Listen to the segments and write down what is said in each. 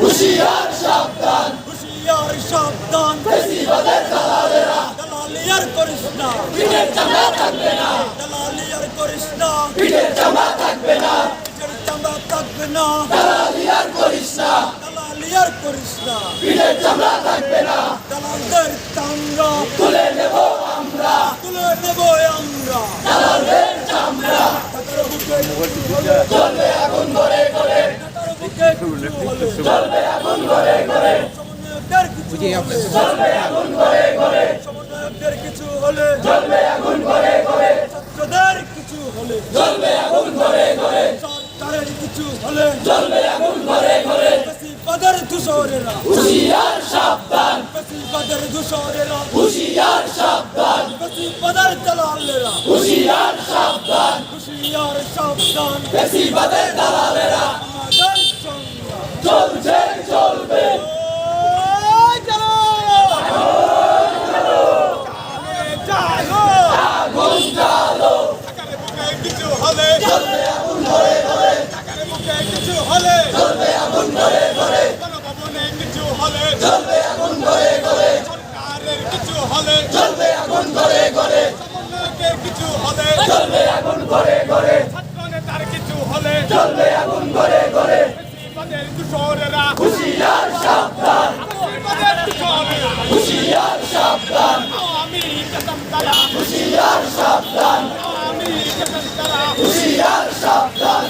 হুশিয়ার সাবধান। হুশিয়ার সাবধান। বেশিবাদের দালালেরা। দালালিয়ার করিস না। পিঠের চামড়া থাকবে না। দালালিয়ার করিস না। পিঠের চামড়া থাকবে না। পিঠের চামড়া থাকবে না। দালালিয়ার করিস না। দালালিয়ার করিস না। পিঠের চামড়া থাকবে না। দালালদের চামড়া। তুলে নেব আমরা। তুলে নেব আমরা। দালালের চামড়া। চলবে টাকার চলবে আগুন কিছু হলে চলবে আগুন ঘরে ঘরে সমন্বয়কদের কিছু হলে চলবে আগুন ঘরে ঘরে ছাত্রদের কিছু হলে চলবে আগুন ঘরে ঘরে সরকারের কিছু হলে চলবে আগুন ঘরে ঘরে বেশিবাদের দূষরেরা হুশিয়ার সাবধান বেশিবাদের দূষরেরা হুশিয়ার সাবধান বেশিবাদের দালালেরা হুশিয়ার সাবধান হুশিয়ার সাবধান বেশিবাদের দালালেরা আমাদের সঙ্গে চলছে চলবে আগুন জ্বালো কিছু হলে চলবে আগুন ঘরে ঘরে কিছু হলে চলবে আগুন ঘরে ঘরে গণভবনে কিছু হলে চলবে আগুন ঘরে ঘরে সরকারের কিছু হলে চলবে আগুন ঘরে ঘরে। কিছু হলে চলবে আগুন ঘরে ঘরে। ছাত্র নেতার কিছু হলে চলবে আগুন ঘরে ঘরে। দূষরেরা হুশিয়ার সাবধান। হুশিয়ার সাবধান। আমি হুশিয়ার সাবধান আমি কদম তারা হুশিয়ার সাবধান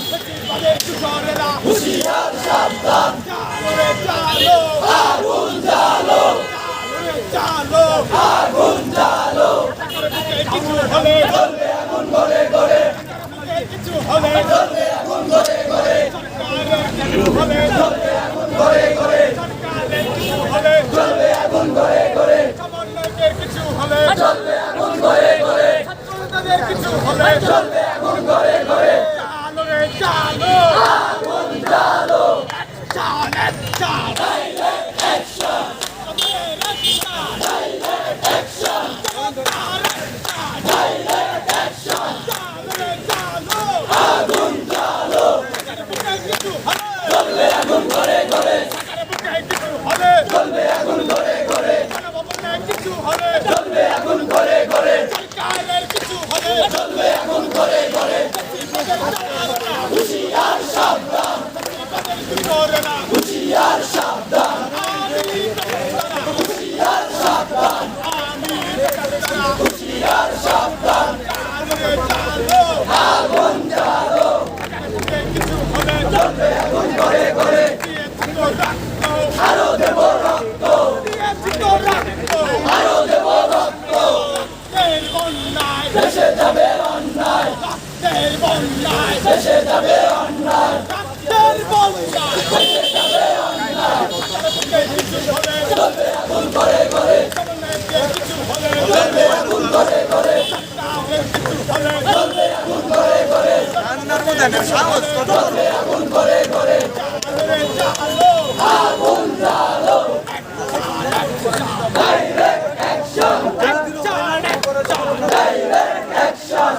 বেশিবাদের দূষরেরা হুশিয়ার সাবধান চালো রে চালো আগুন জ্বালো চালো আগুন জ্বালো কিছু হলে চলবে আগুন ঘরে ঘরে কিছু হলে চলবে আগুন ঘরে ঘরে কিছু হলে চলবে আগুন ঘরে ঘরে সরকারের কিছু হলে চলবে আগুন ঘরে ঘরে সমন্বয়কের কিছু হলে চলবে আগুন ঘরে ঘরে ছাত্রদের কিছু হলে চলবে আগুন ঘরে ঘরে চালো রে চালো আগুন জ্বালো চালে চাল অ্যাকশন অ্যাকশন ডাইরেক্ট অ্যাকশন আগুন জ্বালো চলবে আগুন ঘরে ঘরে চলবে আগুন ঘরে ঘরে চলবে আগুন ঘরে ঘরে চলবে আগুন ঘরে ঘরে হুশিয়ার সাবধান হুশিয়ার সাবধান হুশিয়ার সাবধান হুশিয়ার সাবধান আগুন জ্বালো চলবে আগুন ঘরে ঘরে আরও দেব রক্ত আরও দেব রক্ত দেশে যাবে অন্যায় দেশে যাবে অন্যায় দেশে যাবে অন্যায় চলবে আগুন ঘরে ঘরে চলবে আগুন ঘরে ঘরে চলবে আগুন ঘরে ঘরে চলবে আগুন ঘরে ঘরে আগুন জ্বালো direct action direct action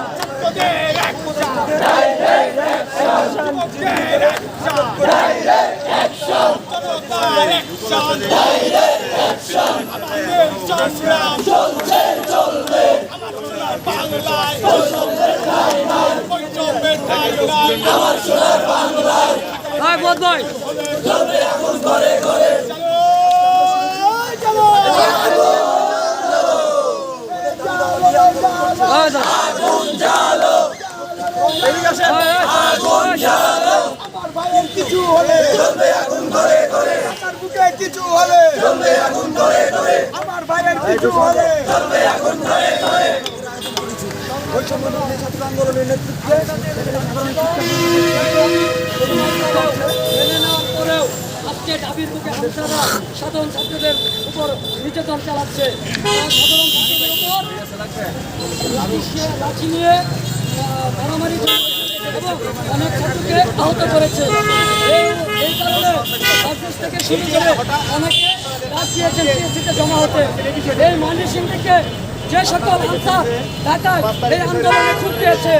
direct action direct action direct action চলছে চলবে আমার সোনার বাংলায় বোধ ভাই। এখন ঘরে ঘরে আমার ভাইয়ের কিছু হলে। চলবে আগুন ঘরে ঘরে আমার কিছু হলে চলবে আগুন ঘরে ঘরে আমার ভাইয়ের কিছু হলে চলবে আগুন ধরে মেনে নেওয়ার পরেও আজকে দাবির মুখে হামসারা সাধারণ ছাত্রদের উপর নির্যাতন চালাচ্ছে। নিয়ে- মারামারি অনেক ছাত্রকে আহত করেছে। এই কারণে অফিস থেকে করে অনেকে দিয়েছেন জমা হতে। এই সিং থেকে যে সকল আনসার ঢাকায় এই আন্দোলনে যোগ দিয়েছে।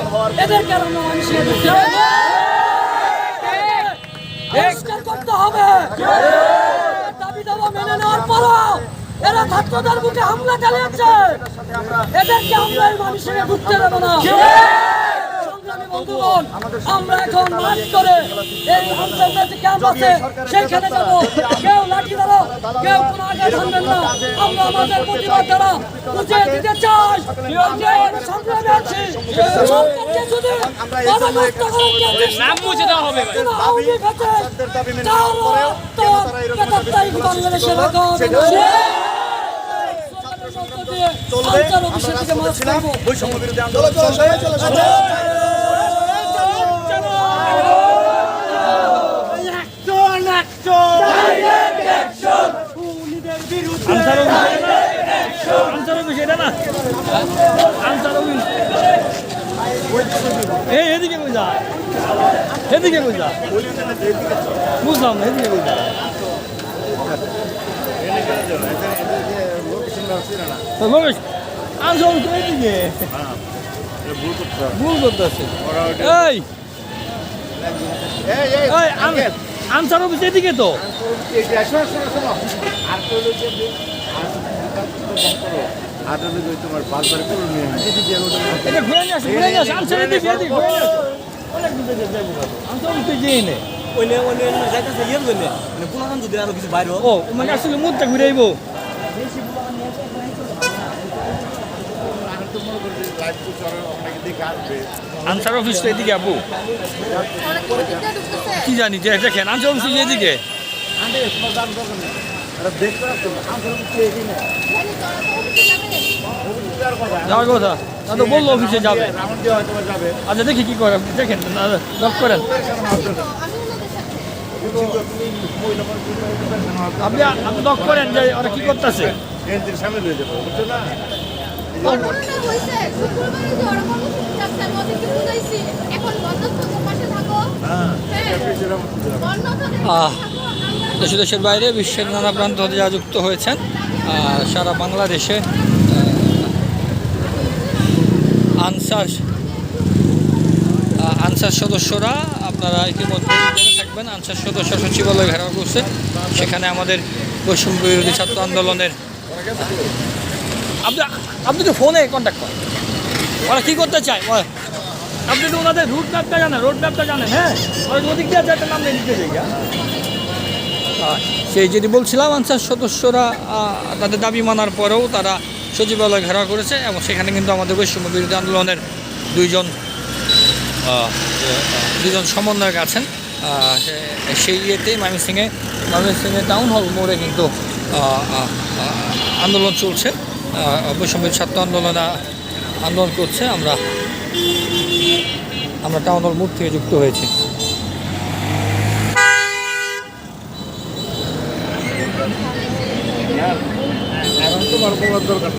এদের কারণে মানুষ পরিষ্কার করতে হবে। দাবি দাবা মেনে নেওয়ার পরও এরা ছাত্রদের বুকে হামলা চালিয়েছে। এদেরকে আমরা মানুষের ঘুরতে দেবো না। আমরা এখন মার্চ করে এই আনসারদের যে সেইখানে যাব। কেউ লাঠি দ্বারা কেউ কোনো আঘাত হানবেন না। আমরা আমাদের প্রতিবাদ দ্বারা বুঝিয়ে দিতে চাই সংগ্রামে আছি। সরকারকে যদি বাধাগ্রস্ত করার নাম মুছে দেওয়া হবে আওয়ামী লীগের চার তো বেকারটাই বাংলাদেশের এখন আনসার অফিসের দিকে মার্চ করব আনসার অফিস এটা না আনসার অফিস এই, এদিকে কই যা। এদিকে কই যা। বুঝলাম এদিকে কই যা। আনসার অফিস তো এদিকে। ভুল করতেছে। এই। এই আন- আনসার অফিস এদিকে তো। তোমার বাজারে পুরো নিয়ে এটা ঘুরে নিয়ে আসে ঘুরে নিয়ে আসে। আনসার এদিকে এদিকে ঘুরে নিয়ে আসে। অনেক দূর যাব অফিস তো যেই নেই ওইনে ওইনে যাইতেছে ইয়ের জন্য। মানে যদি আরও কিছু বাইরে ও মানে আসলে মুখটা ঘুরে আইবো। আনসার অফিস তো এদিকে আপু। কি জানি যে দেখেন আনসার অফিস তো এদিকে। যাওয়ার কথা? তা বলল অফিসে যাবে। আচ্ছা দেখি কি করে। দেখেন লক করেন। আপনি আপনি লক করেন যে ওরা কি করতেছে? দেশ দেশের বাইরে বিশ্বের নানা প্রান্ত যারা যুক্ত হয়েছেন। সারা বাংলাদেশে আনসার আনসার সদস্যরা আপনারা ইতিমধ্যে থাকবেন, আনসার সদস্য সচিবালয় ঘেরাও করছে। সেখানে আমাদের বৈষম্য বিরোধী ছাত্র আন্দোলনের আপনি তো ফোনে কন্ট্যাক্ট করেন। ওরা কী করতে চায়? আপনি তো ওনাদের রুট ম্যাপটা জানেন রোড ম্যাপটা জানেন হ্যাঁ? ওদিক দিয়ে একটা নাম নিতে সেই যেটি বলছিলাম, আনসার সদস্যরা তাদের দাবি মানার পরেও তারা সচিবালয় ঘেরাও করেছে এবং সেখানে কিন্তু আমাদের বৈষম্য বিরোধী আন্দোলনের দুইজন দুজন সমন্বয়ক আছেন। সেই ইয়েতেই ময়মনসিংহে ময়মনসিংহে টাউন হল মোড়ে কিন্তু আন্দোলন চলছে। বৈষম্য ছাত্র আন্দোলন আন্দোলন করছে। আমরা আমরা টাউন হল মোড় থেকে যুক্ত হয়েছি। এখন বলার দরকার।